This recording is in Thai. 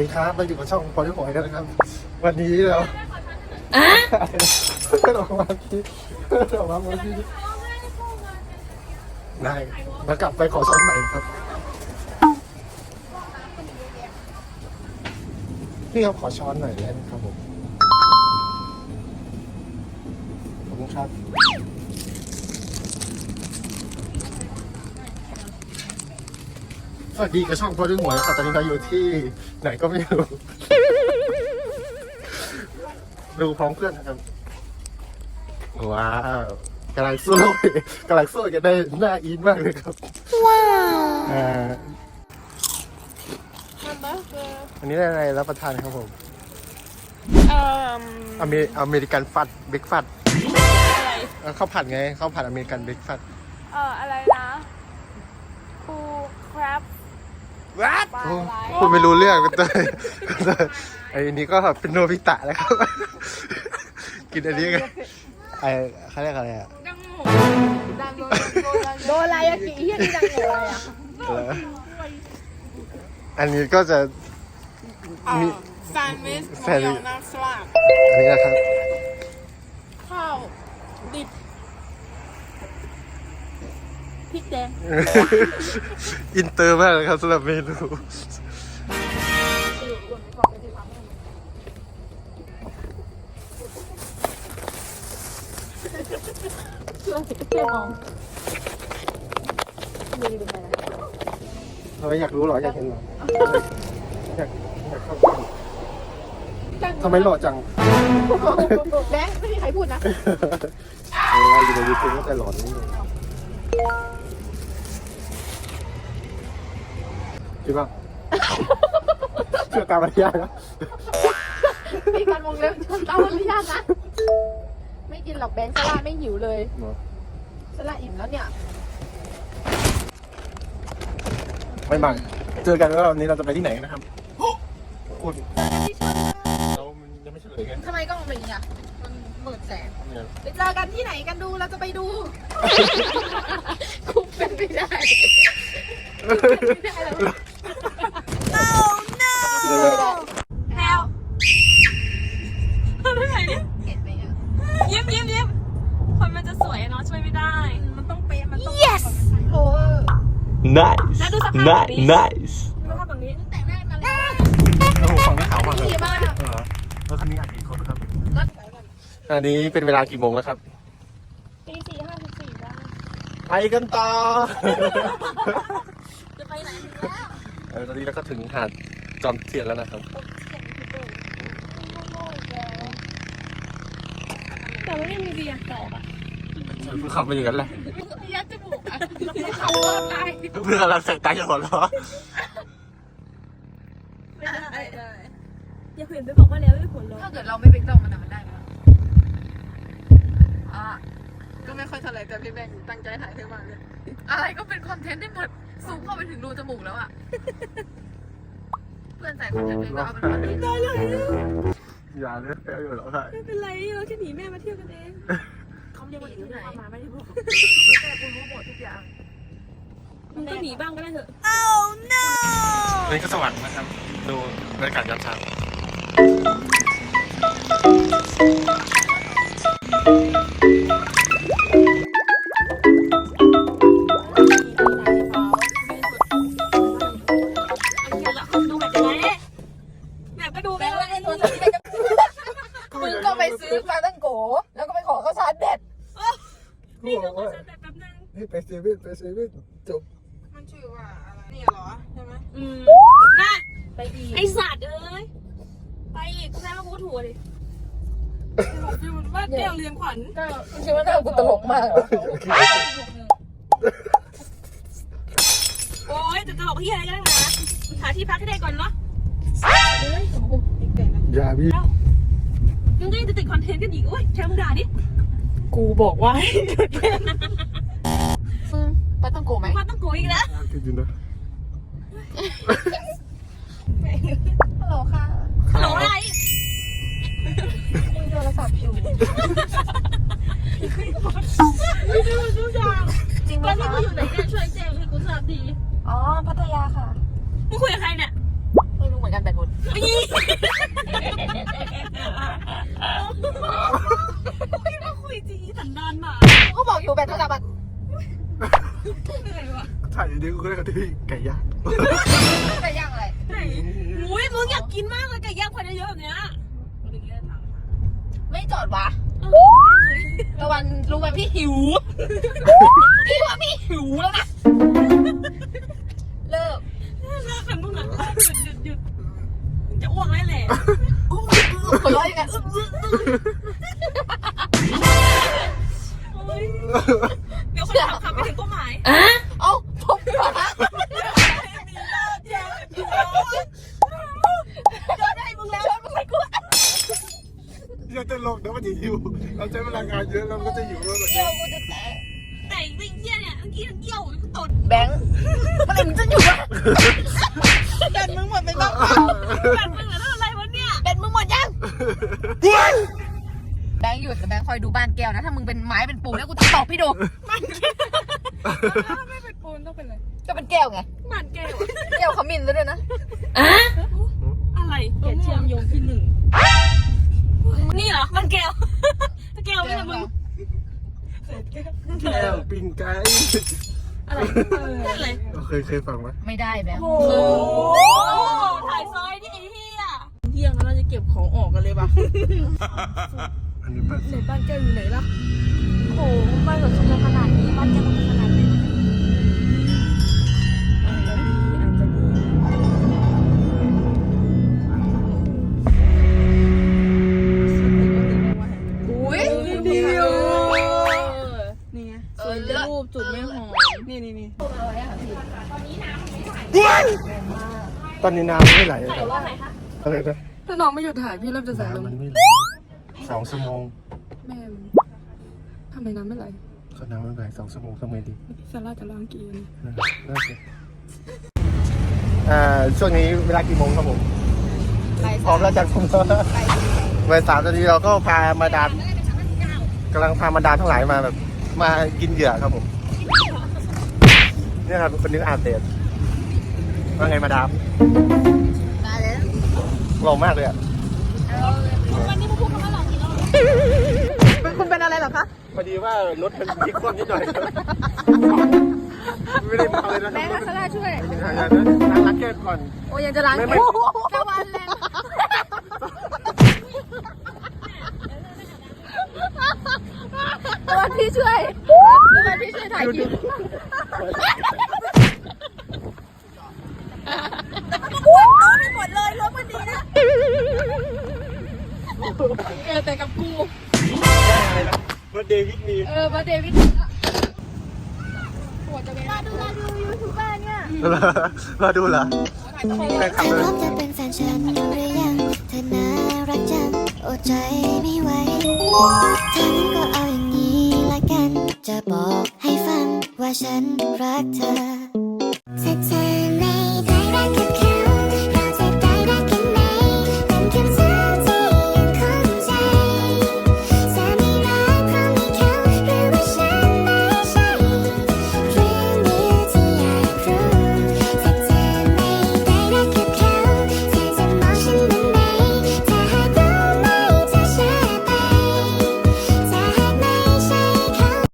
ดีครับเราอยู่กับช่องพอที่หอยกันนะครับ วันนี้เราอะเพื่อนออกมาที่เพื่อนออกมาเมื่อกี้ได้มากลับไปขอช้อนใหม่ครับพี่ครับขอช้อนหน่อยได้ไหมครับผมขอบคุณครับ วัสดีกับช่องพอที่หวยครับตอนนี้เราอยู่ที่ไหนก็ไม่รู้ ดูพร้อมเพื่อนนะครับ ว้าวกำลังสู้กำลังสู้กันได้หน้าอินมากเลยครับ ว้าวอ่าอันนี้ได้อะไรรับประทานครับผมเอ่ออเมอเมริกันฟัดเบรกฟัดอะไรข้าวผัดไงข้าวผัดอเมริกันเบรกฟัดเอ่ออะไรนะคูครับ ว้าคุณไม่รู้เรื่องกันเลยกันเลยไอ้นี่ก็เป็นโนบิตะแล้วครับ กินอันนี้กันไอ้เขาเรียกอะไรอะดังหมูดังโดนอะไรอะกี่เฮียนี่ดังหมูอะไรอะเอออันนี้ก็จะมีแซนด์วิชแซนด์วิชหมูยอน้ำสลัดอันนี้นะครับข้าวดิบ พริกแดง อินเตอร์มากเลยครับสำหรับเมนูเชื่อสิเชื่อมองเราอยากรู้เหรอ อยากเห็นเหรออยากอยากเข้ากล้องทำไมหล่อจัง แบงค์ไม่มีใครพูดนะเอออยู่ในยูทูบก็แต่หล่อนี่เลยจ ริงป่ะเชื่อตามมารยาทนะมีการมองเล็บจนตามอนุญาตนะ ไม่กินหรอกแบงค์สลาไม่หิวเลยสลาอิ่มแล้วเนี่ย ไม่บังเจอกันแล้ววันนี้เราจะไปที่ไหนกันนะครับคุณเรามันยังไม่เฉลยไงทำไมกล้องมันเป็นอย่างนี้อะมันหมื่นแสนเนี่ยไปเจอกันที่ไหนกันดู เราจะไปดู คุกเป็นไม่ได้ ไม่ได้แล้ว แพลวทำไมเนี่ยเห็นไหมอะยิ้มยิ้มยิ้มคนมันจะสวยอะเนาะช่วยไม่ได้ มันต้องเป๊ะมันต้อง yes โอ้ย Nice. That was a Ni- happy. nice. ดูภาพตรงนี้แต่งหน้ามาแล้ว โอ้โหฝั่งนี้ขาวมากเลยดีมาก เออแล้วคันนี้อาจกี่คนครับก็อันนี้เป็นเวลากี่โมงแล้วครับตีสี่ห้าสิบสี่ได้ไปกันต่อ จะไปไหนเออตอนนี้เราก็ถึงหาด จอมเทียนแล้วนะครับ แต่ว่าไม่มีเบียร์ต่ออะเพื่อขับมาอย่างนั้นแหละยัดจมูกอะเขาว่าตายเพื่อเราใส่ตาหยอดเหรอไม่ได้อย่าเห็นไปบอกว่าแล้วไม่ผลเลยถ้าเกิดเราไม่เป็นกล้องมันอะมันได้ไหมอะก็ไม่ค่อยเท่าไหร่แต่พี่แบงค์ตั้งใจถ่ายขึ้นมาเลย อะไรก็เป็นคอนเทนต์ได้หมดซูมเข้าไปถึงรูจมูกแล้วอะ เพื่อนใส่คอนเทนต์เลยก็เอาเป็นคอนเทนต์อย่าเลยแปลอยู่หรอครับไม่เป็นไรเราแค่หนีแม่มาเที่ยวกันเองเขาเรียกว่าหนีที่ไหนมาไม่ได้บอกแม่คุณรู้หมดทุกอย่างมันก็หนีบ้างก็ได้เถอะ Oh no นี่ก็สวรรค์นะครับ ดูบรรยากาศยามเช้า เซเว่นไปเซเว่นจบมันชื่อว่าอะไรเนี่ยเหรอใช่ไหมอืมน่ะไปอีกไอสัตว์เอ้ย ไปอีกกูแซ่บกูถูกดิฟิวว่าเดี่ยวเรียนขวัญก็คิดว่าหน้ากูตลกมากเหรอโอ้ยจะตลกที่อะไรกันนะหาที่พักให้ได้ก่อนเนาะอย่าพี่มึงก็ยังจะติดคอนเทนต์กันอีกโอ้ยแชร์มึงด่าดิ กูบอกว่ามึงไาต้องโกไหมพ่อต้องโกอีกน่ากินจรินะฮัลโหลค่ะฮัลโหลอะไรคุยโทรศัพท์อยู่ไม่ได้รู้จักจริงไหมตอนนี้กูอยู่ไหนเนี่ยช่วยแจ้งให้กูทราบดีอ๋อ พัทยาค่ะมึงคุยกับใครเนี่ยไม่รู้เหมือนกันแต่คนนี่กูคิดว่าคุยจริงสันดานมาก็บอกอยู่แบบโทรศัพท์ ถ่ายอย่างนี้กูก็ได้กระที่ไก่ย่างไปย่างอะไรไหนอุ้ยมึงอยากกินมากเลยไก่ย่างควันเยอะๆแบบเนี้ยไม่จอดวะเออเลยตะวันรู้ไหมพี่หิว พี่ว่าพี่หิวแล้วนะ เลิกเลิกกันมึงอะหยุดหยุดหยุดจะอ้วกได้แหละหัวเราะยังไงอึ๊บอึ๊บอึ๊บ โอ๊ยเดี๋ยวคนขับขับไปถึงเป้าหมาย เอ้าผมมา ได้มึงแล้วมึงไม่กลัว อย่าตลกนะมันจะหิว เราใช้พลังงานเยอะเราก็จะหิวแล้วแบบเดี๋นี้ยวกูจะแตะแต่วิ่งเยี่ยเนี่ยเมื่อกี้เกี่ยวตดแบงค์มันเลยมึงจะอยู่วะแต่มึงหมดไปบ้างแบบมึงเหรออะไรวะเนี่ยเป็นมึงหมดยังแบงค์หยุดแต่แบงค์คอยดูบ้านแก้วนะ ถ้ามึงเป็นไม้เป็นปูนแล้วกูจะตอกพี่ดู ไม่เป็นปูนต้องเป็นอะไรก็เป็นแก้วไง หมันแก้ว แก้วขมิ้นซะด้วยนะ อะไรแกเชื่อมโยงที่หนึ่งนี่เหรอมันแก้วแก้วไม่ใช่มึง แก้วปิ้งไก่อะไรอะไรเคยเคยฟังไหมไม่ได้แบงค์โอ้ถ่ายซอยดิไอ้เหี้ยเที่ยงแล้วเราจะเก็บของออกกันเลยป่ะอันนี้เป็นในบ้านแก้วอยู่ไหนล่ะโอ้บ้านกับชุมขนาดนี้บ้านแก้ว วยเลิศรูปจุดไม่หอมนี่นี่นี่ตอนนี้น้ำไม่ไหลเลยอะไรนะถ้าน้องไม่หยุดถ่ายพี่เริ่มจะใส่ลมน้ำมันไม่ไหลสองชั่วโมงแม่ทำไมน้ำไม่ไหลก็น้ำไม่ไหลสองชั่วโมงทำไงดีซาร่าจะล้างกี่อันนั่นนั่นสิอ่าช่วงนี้เวลากี่โมงครับผมไปพร้อมแล้วจากผมเวลาสามนาทีเราก็พามาดามกำลังพามาดามทั้งหลายมาแบบ มากินเหยื่อครับผมเนี่ยครับเป็นนึกอาเตดว่าไงมาดามได้เลยหล่อมากเลยอะวันนี้มึงพูดคำว่าหลอกกี่รอบคุณเป็นอะไรหรอคะพอดีว่ารถมันพลิกคว่ำนิดหน่อยไม่ได้เมาเลยนะแบงค์ซาร่าช่วยอย่าอย่านะล้างล้างแก้วก่อนโอ้ยังจะล้างไม่ไม่ตะวันแรงตะวัน พี่ช่วยตะวันพี่ช่วยถ่ายคลิปเออแต่กับกูรถเดวิดมีเออมาเดวิดมาดูเหรอแฟนคลับเธอเลยพร้อมจะเป็นแฟนฉันหรือยัง เธอน่ารักจัง อดใจไม่ไหวถ้านั้นก็เอาอย่างนี้ละกัน จะบอกให้ฟังว่าฉันรักเธอ